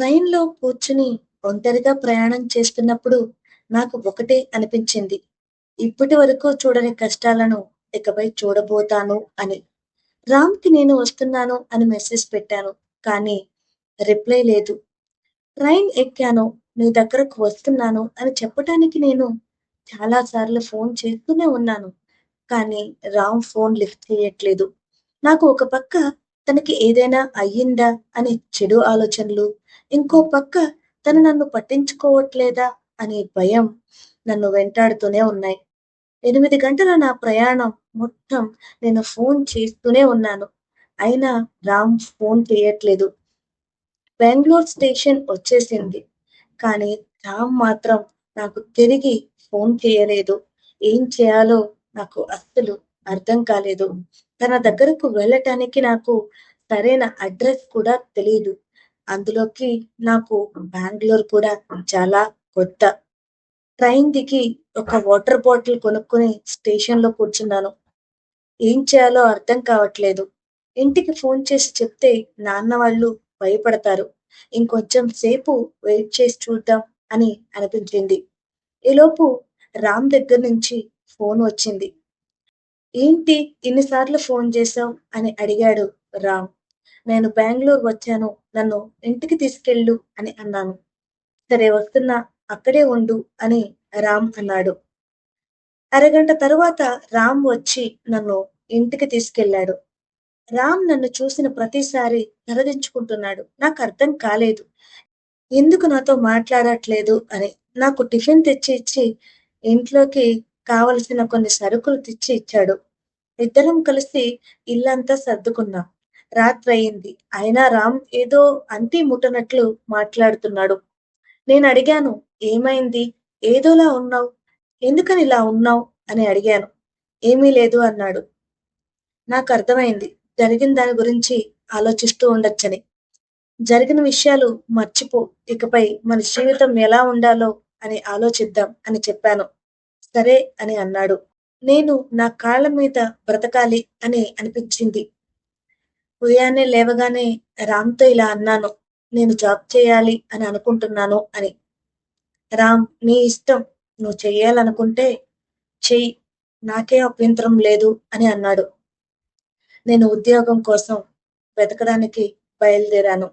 ట్రైన్‌లో కూర్చుని ఒంటరిగా ప్రయాణం చేస్తున్నప్పుడు నాకు ఒకటే అనిపించింది. ఇప్పటి వరకు చూడని కష్టాలను ఇకపై చూడబోతాను అని. రామ్‌కి నేను వస్తున్నాను అని మెసేజ్ పెట్టాను. కానీ రిప్లై లేదు. ట్రైన్ ఎక్కాను. నీ దగ్గరకు వస్తున్నాను అని చెప్పటానికి నేను చాలా సార్లు ఫోన్ చేస్తూనే ఉన్నాను. కానీ రామ్ ఫోన్ లిఫ్ట్ చేయట్లేదు. నాకు ఒక పక్క తనకి ఏదైనా అయ్యిందా అనే చెడు ఆలోచనలు, ఇంకో పక్క తను నన్ను పట్టించుకోవట్లేదా అనే భయం నన్ను వెంటాడుతూనే ఉన్నాయి. ఎనిమిది గంటల నా ప్రయాణం మొత్తం నేను ఫోన్ చేస్తూనే ఉన్నాను. అయినా రామ్ ఫోన్ చేయట్లేదు. బెంగళూరు స్టేషన్ వచ్చేసింది. కానీ రామ్ మాత్రం నాకు తిరిగి ఫోన్ చేయలేదు. ఏం చేయాలో నాకు అస్సలు అర్థం కాలేదు. తన దగ్గరకు వెళ్ళటానికి నాకు సరైన అడ్రస్ కూడా తెలియదు అందులోకి నాకు బ్యాంగ్లూర్ కూడా చాలా కొత్త. ట్రైన్ దిగి ఒక వాటర్ బాటిల్ కొనుక్కొని స్టేషన్‌లో కూర్చున్నాను. ఏం చేయాలో అర్థం కావట్లేదు. ఇంటికి ఫోన్ చేసి చెప్తే నాన్న వాళ్ళు భయపడతారు. ఇంకొంచెం సేపు వెయిట్ చేసి చూద్దాం అని అనిపించింది. ఈలోపు రామ్ దగ్గర నుంచి ఫోన్ వచ్చింది. ఏంటి ఇన్నిసార్లు ఫోన్ చేశావ్? అని అడిగాడు రామ్. నేను బెంగళూరు వచ్చాను. నన్ను ఇంటికి తీసుకెళ్ళు అని అన్నాను. సరే వస్తున్నా. అక్కడే ఉండు అని రామ్ అన్నాడు. అరగంట తరువాత రామ్ వచ్చి నన్ను ఇంటికి తీసుకెళ్ళాడు. రామ్ నన్ను చూసిన ప్రతిసారి తలదించుకుంటున్నాడు. అర్థం కాలేదు. ఎందుకు నాతో మాట్లాడట్లేదు అని. నాకు టిఫిన్ తెచ్చి ఇచ్చి ఇంట్లోకి కావలసిన కొన్ని సరుకులు తెచ్చి ఇచ్చాడు. ఇద్దరం కలిసి ఇల్లంతా సర్దుకున్నాం. రాత్రి అయింది అయినా రామ్ ఏదో అంతి ముట్టనట్లు మాట్లాడుతున్నాడు. నేను అడిగాను ఏమైంది? ఏదోలా ఉన్నావు ఎందుకని ఇలా ఉన్నావ్? అని అడిగాను. ఏమీ లేదు అన్నాడు. నాకు అర్థమైంది జరిగిన దాని గురించి ఆలోచిస్తూ ఉండొచ్చని. జరిగిన విషయాలు మర్చిపో. ఇకపై మన జీవితం ఎలా ఉండాలో అని ఆలోచిద్దాం అని చెప్పాను. సరే అని అన్నాడు. నేను నా కాళ్ళ మీద బ్రతకాలి అని అనిపించింది. ఉదయాన్నే లేవగానే రామ్‌తో ఇలా అన్నాను. నేను జాబ్ చేయాలి అని అనుకుంటున్నాను అని. రామ్ నీ ఇష్టం. నువ్వు చెయ్యాలనుకుంటే చెయ్యి. నాకేం అభ్యంతరం లేదు అని అన్నాడు. నేను ఉద్యోగం కోసం వెతకడానికి బయలుదేరాను.